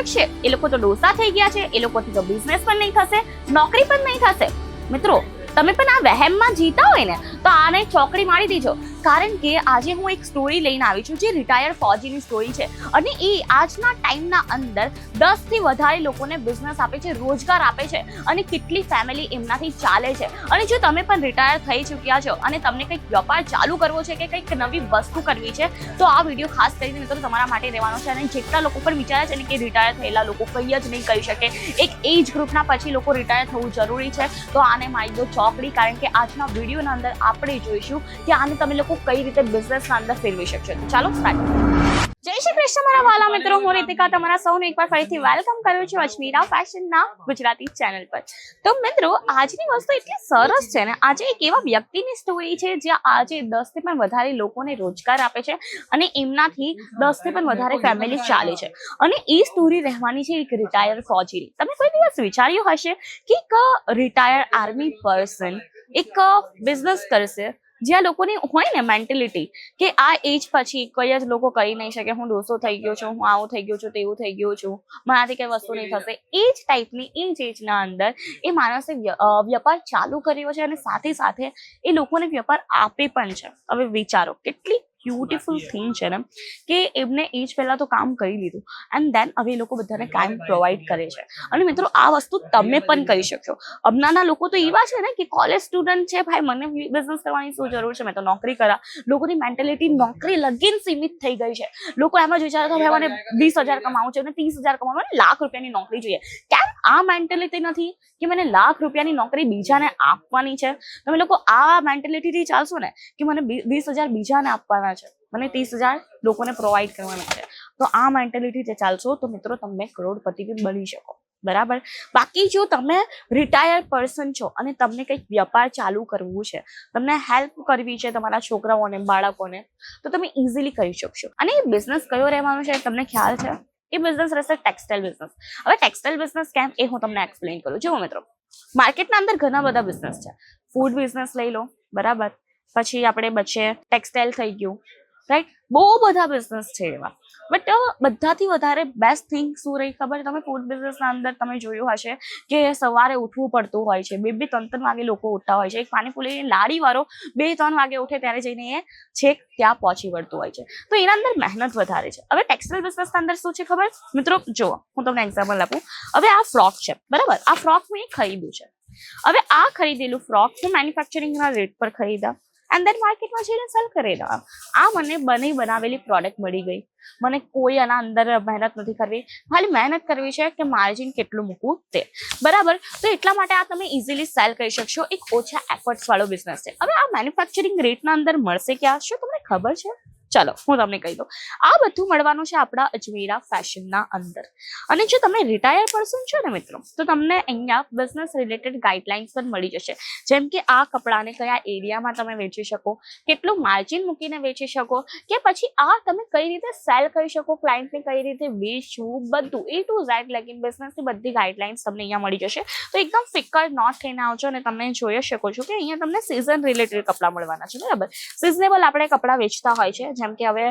શકશે. એ લોકો તો ડોસા થઈ ગયા છે, એ લોકોથી તો બિઝનેસ પણ નહીં થશે, નોકરી પણ નહીં થશે. મિત્રો તમે પણ આ વહેમમાં જીતા હોય ને, તો આને ચોકડી મારી દેજો. કારણ કે આજે હું એક સ્ટોરી લઈને આવી છું જે રિટાયર્ડ ફોજીની સ્ટોરી છે. અને એ આજના ટાઈમના અંદર દસથી વધારે લોકોને બિઝનેસ આપે છે, રોજગાર આપે છે અને કેટલી ફેમિલી એમનાથી ચાલે છે. અને જો તમે પણ રિટાયર થઈ ચૂક્યા છો અને તમને કંઈક વ્યાપાર ચાલુ કરવો છે કે કંઈક નવી વસ્તુ કરવી છે, તો આ વીડિયો ખાસ કરીને મિત્રો તમારા માટે રહેવાનો છે. અને જેટલા લોકો પણ વિચારે છે ને કે રિટાયર થયેલા લોકો કંઈ જ નહીં કરી શકે. એક એજ ગ્રુપના પછી લોકો રિટાયર થવું જરૂરી છે. તો આને મારી દો ચોકડી કારણ કે આજના વિડીયોના અંદર આપણે જોઈશું કે આને તમે લોકો કઈ રીતે બિઝનેસના અંદર ફેરવી શકશો. ચાલો સ્ટાર્ટ જય શ્રી કૃષ્ણ મારા વાલા મિત્રો. હું રીતિકા તમારા સૌને એકવાર ફરીથી વેલકમ કરું છું અજમીરા ફેશનના ગુજરાતી ચેનલ પર. તો મિત્રો આજની વસ્તુ એટલી સરસ છે ને. આજે એક એવા વ્યક્તિની સ્ટોરી છે જ્યાં આજે દસથી પણ વધારે લોકોને રોજગાર આપે છે અને એમનાથી દસથી પણ વધારે ફેમિલી ચાલે છે. અને એ સ્ટોરી રહેવાની છે એક રિટાયર ફોજીની. તમે કોઈ દિવસ વિચાર્યું હશે કે એક રિટાયર આર્મી પર્સન એક બિઝનેસ કરશે જ્યાં લોકોની હોય ને મેન્ટેલિટી કે આ એજ પછી કોઈ જ લોકો કરી નહીં શકે, હું ડોસો થઈ ગયો છું, હું આવું થઈ ગયો છું, તેવું થઈ ગયો છું, મારાથી કઈ વસ્તુ નહીં થશે. એ જ ટાઈપની એ જ એજના અંદર એ માણસે વ્ય- વ્યાપાર ચાલુ કર્યો છે અને સાથે સાથે એ લોકોને વ્યાપાર આપે પણ છે. હવે વિચારો, કેટલી બ્યુટીફુલ થિંગ છે ને કે એમને એ જ પહેલા તો કામ કરી લીધું. એન્ડ દેન હવે એ લોકો બધાને કામ પ્રોવાઈડ કરે છે. અને મિત્રો આ વસ્તુ તમે પણ કરી શકશો. હમણાંના લોકો તો એવા છે ને કે કોલેજ સ્ટુડન્ટ છે ભાઈ મને બિઝનેસ કરવાની શું જરૂર છે? મેં તો નોકરી કરા. લોકોની મેન્ટેલિટી નોકરી લગીન સીમિત થઈ ગઈ છે. લોકો એમ જ વિચારે કે મને વીસ હજાર કમાવું છે અને ત્રીસ હજાર કમાવું મને લાખ રૂપિયાની નોકરી જોઈએ. કેમ? આ મેન્ટેલિટી નથી કે મને લાખ રૂપિયાની નોકરી બીજાને આપવાની છે? તમે લોકો આ મેન્ટેલિટીથી ચાલશો ને કે મને વીસ હજાર બીજાને આપવાના છે. મને ત્રીસ હજાર લોકોને પ્રોવાઈડ કરવાના છે. તો આ મેન્ટેલિટી જે ચાલશો તો મિત્રો તમે કરોડપતિ બી બની શકો. બરાબર? બાકી જો તમે રિટાયર પર્સન છો અને તમને કંઈક વ્યાપાર ચાલુ કરવું છે, તમને હેલ્પ કરવી છે તમારા છોકરાઓને, બાળકોને, તો તમે ઇઝીલી કરી શકશો. અને એ બિઝનેસ કયો રહેવાનો છે તમને ખ્યાલ છે? એ બિઝનેસ રહેશે ટેક્સટાઇલ બિઝનેસ હવે ટેક્સટાઇલ બિઝનેસ કેમ? એ હું તમને એક્સપ્લેન કરું. જુઓ મિત્રો માર્કેટના અંદર ઘણા બધા બિઝનેસ છે. ફૂડ બિઝનેસ લઈ લો. બરાબર? પછી આપણે બચે ટેક્સટાઇલ થઈ ગયું રાઈટ બહુ બધા બિઝનેસ છે એવા. બટ બધાથી વધારે બેસ્ટ થિંગ શું રહી ખબર? તમે ફૂડ બિઝનેસના અંદર તમે જોયું હશે કે સવારે ઉઠવું પડતું હોય છે. બે બે ત્રણ ત્રણ વાગે લોકો ઉઠતા હોય છે. એક પાણીપુરીની લારીવાળો બે ત્રણ વાગે ઉઠે ત્યારે જઈને એ છેક ત્યાં પહોંચી વળતું હોય છે. તો એના અંદર મહેનત વધારે છે. હવે ટેક્સટાઇલ બિઝનેસના અંદર શું છે ખબર? મિત્રો, જુઓ, હું તમને એક્ઝામ્પલ આપું. હવે આ ફ્રોક છે, બરાબર? આ ફ્રોક મેં ખરીદ્યું છે. હવે આ ખરીદેલું ફ્રોક હું મેન્યુફેક્ચરિંગના રેટ પર ખરીદા. દેન માર્કેટમાં જઈને સેલ કરી દઉં આ મને બની બનાવેલી પ્રોડક્ટ મળી ગઈ. મને કોઈ આના અંદર મહેનત નથી કરવી. ખાલી મહેનત કરવી છે કે માર્જિન કેટલું મૂકવું તે. બરાબર? તો એટલા માટે આ તમે ઇઝીલી સેલ કરી શકશો. એક ઓછા એફર્ટ્સવાળો બિઝનેસ છે. હવે આ મેન્યુફેક્ચરિંગ રેટના અંદર મળશે ક્યાં? શું તમને ખબર છે? ચલો, હું તમને કહી દઉં. આ બધું મળવાનું છે આપણા અજમેરા ફેશનના અંદર. અને જો તમે રિટાયર પર્સન છો ને મિત્રો, તો તમને અહીંયા બિઝનેસ રિલેટેડ ગાઈડલાઇન્સ પણ મળી જશે. જેમ કે આ કપડાને કયા એરિયામાં તમે વેચી શકો, કેટલું માર્જિન મૂકીને વેચી શકો, કે પછી આ તમે કઈ રીતે સેલ કરી શકો ક્લાયન્ટને કઈ રીતે વેચવું, બધું એ ટુ ઝેડ લેકિન બિઝનેસની બધી ગાઈડલાઇન્સ તમને અહીંયા મળી જશે. તો એકદમ ફિકર નોટ થઈને આવજો અને તમે જોઈ શકો છો કે અહીંયા તમને સિઝન રિલેટેડ કપડાં મળવાના છે, બરાબર? સિઝનેબલ આપણે કપડાં વેચતા હોય છે જેમ કે હવે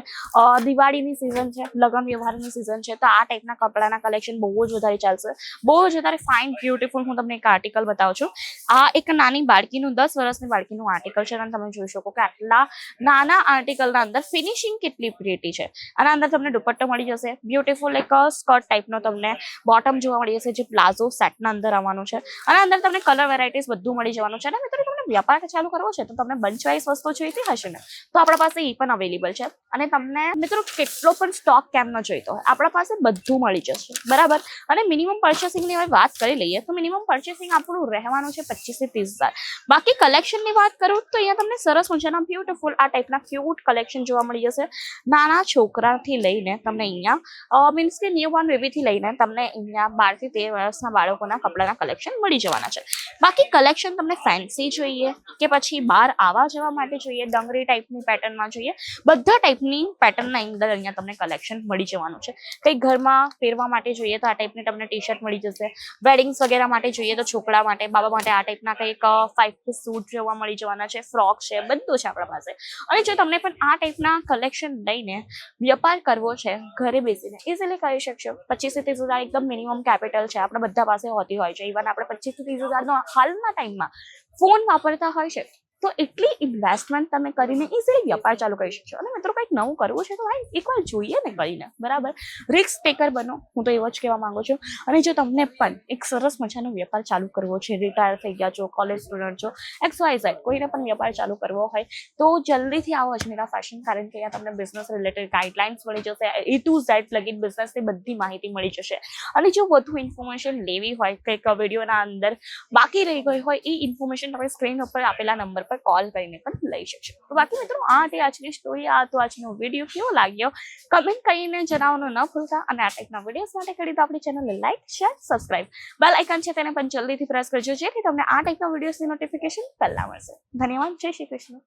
દિવાળીની સિઝન છે, લગ્ન વ્યવહારની સિઝન છે, તો આ ટાઈપના કપડાના કલેક્શન બહુ જ વધારે ચાલશે. બહુ જ વધારે ફાઇન બ્યુટીફુલ હું તમને એક આર્ટિકલ બતાવું છું. આ એક નાની બાળકીનું, દસ વર્ષની બાળકીનું આર્ટિકલ છે, અને તમે જોઈ શકો કે આટલા નાના આર્ટિકલના અંદર ફિનિશિંગ કેટલી પ્રિટી છે. આના અંદર તમને દુપટ્ટો મળી જશે. બ્યુટીફુલ એક સ્કર્ટ ટાઈપનો તમને બોટમ જોવા મળી જશે, જે પ્લાઝો સેટના અંદર આવવાનું છે. અને અંદર તમને કલર વેરાયટીઝ બધું મળી જવાનું છે. અને મિત્રો વ્યાપાર ચાલુ કરવો છે, તો તમને બંચ વસ્તુ જોઈતી હશે ને, તો આપણા પાસે એ પણ અવેલેબલ છે. અને તમને, મિત્રો, કેટલો પણ સ્ટોક કેમ ન જોઈતો હોય, આપણા પાસે બધું મળી જશે, બરાબર? અને મિનિમમ પર્ચેસિંગની હવે વાત કરી લઈએ, તો મિનિમમ પર્ચેસિંગ આપણું રહેવાનું છે પચીસથી ત્રીસ હજાર. બાકી કલેક્શનની વાત કરું તો અહીંયા તમને સરસ મજાના બ્યુટીફુલ આ ટાઈપના ક્યુટ કલેક્શન જોવા મળી જશે. નાના છોકરાથી લઈને તમને અહીંયા મીન્સ કે ન્યુ બોર્ન બેબીથી લઈને તમને અહીંયા બારથી તેર વર્ષના બાળકોના કપડાના કલેક્શન મળી જવાના છે. બાકી કલેક્શન તમને ફેન્સી જોઈએ કે પછી બહાર આવવા જવા માટે જોઈએ ડંગરી ટાઈપની પેટર્નમાં જોઈએ, બધા ટાઈપની પેટર્નના અંદર અહીંયા તમને કલેક્શન મળી જવાનું છે. કંઈક ઘરમાં પહેરવા માટે જોઈએ તો આ ટાઈપની તમને ટી શર્ટ મળી જશે વેડિંગ્સ વગેરે માટે જોઈએ તો છોકરા માટે, બાબા માટે આ ટાઈપના કંઈક ફાઈવ પીસ સૂટ જોવા મળી જવાના છે ફ્રોક છે, બધું છે આપણા પાસે. અને જો તમને પણ આ ટાઈપના કલેક્શન લઈને વ્યાપાર કરવો છે, ઘરે બેસીને ઇઝીલી કરી શકશો. પચીસથી ત્રીસ હજાર એકદમ મિનિમમ કેપિટલ છે આપણે બધા પાસે હોતી હોય છે. ઇવન આપણે પચીસથી ત્રીસ હજારનો હાલના ટાઈમમાં ફોન વાપરતા હોય છે. તો એટલી ઇન્વેસ્ટમેન્ટ તમે કરીને ઇઝીલી વ્યાપાર ચાલુ કરી શકશો. અને મિત્રો કંઈક નવું કરવું છે તો ભાઈ, એકવાર જોઈએ ને કરીને. બરાબર? રિસ્ક ટેકર બનો. હું તો એવો જ કહેવા માંગુ છું. અને જો તમને પણ એક સરસ મજાનો વ્યાપાર ચાલુ કરવો છે રિટાયર થઈ ગયા છો કોલેજ સ્ટુડન્ટ છો એક્સ વાય ઝેડ કોઈને પણ વ્યાપાર ચાલુ કરવો હોય, તો જલ્દીથી આવો અજમેરા ફેશન કારણ કે અહીંયા તમને બિઝનેસ રિલેટેડ ગાઈડલાઇન્સ મળી જશે. એ ટુ ઝેડ લગીન બિઝનેસની બધી માહિતી મળી જશે. અને જો વધુ ઇન્ફોર્મેશન લેવી હોય, કંઈક વિડીયોના અંદર બાકી રહી ગઈ હોય, એ ઇન્ફોર્મેશન તમે સ્ક્રીન ઉપર આપેલા નંબર પર કોલ કરીને પણ લઈ શકશો તો બાકી મિત્રો, આ હતી આજની સ્ટોરી આ તો આજનો વીડિયો કેવો લાગ્યો? કમેન્ટ કરીને જણાવવાનું ન ભૂલતા અને આ ટાઈપના વિડીયોઝ માટે કરી તો આપણી ચેનલને like share subscribe bell icon છે તેને પણ જલ્દીથી પ્રેસ કરજો, જેથી તમને આ ટાઈપના વિડીયોઝની નોટિફિકેશન પહેલાં મળશે. ધન્યવાદ. જય શ્રી કૃષ્ણ.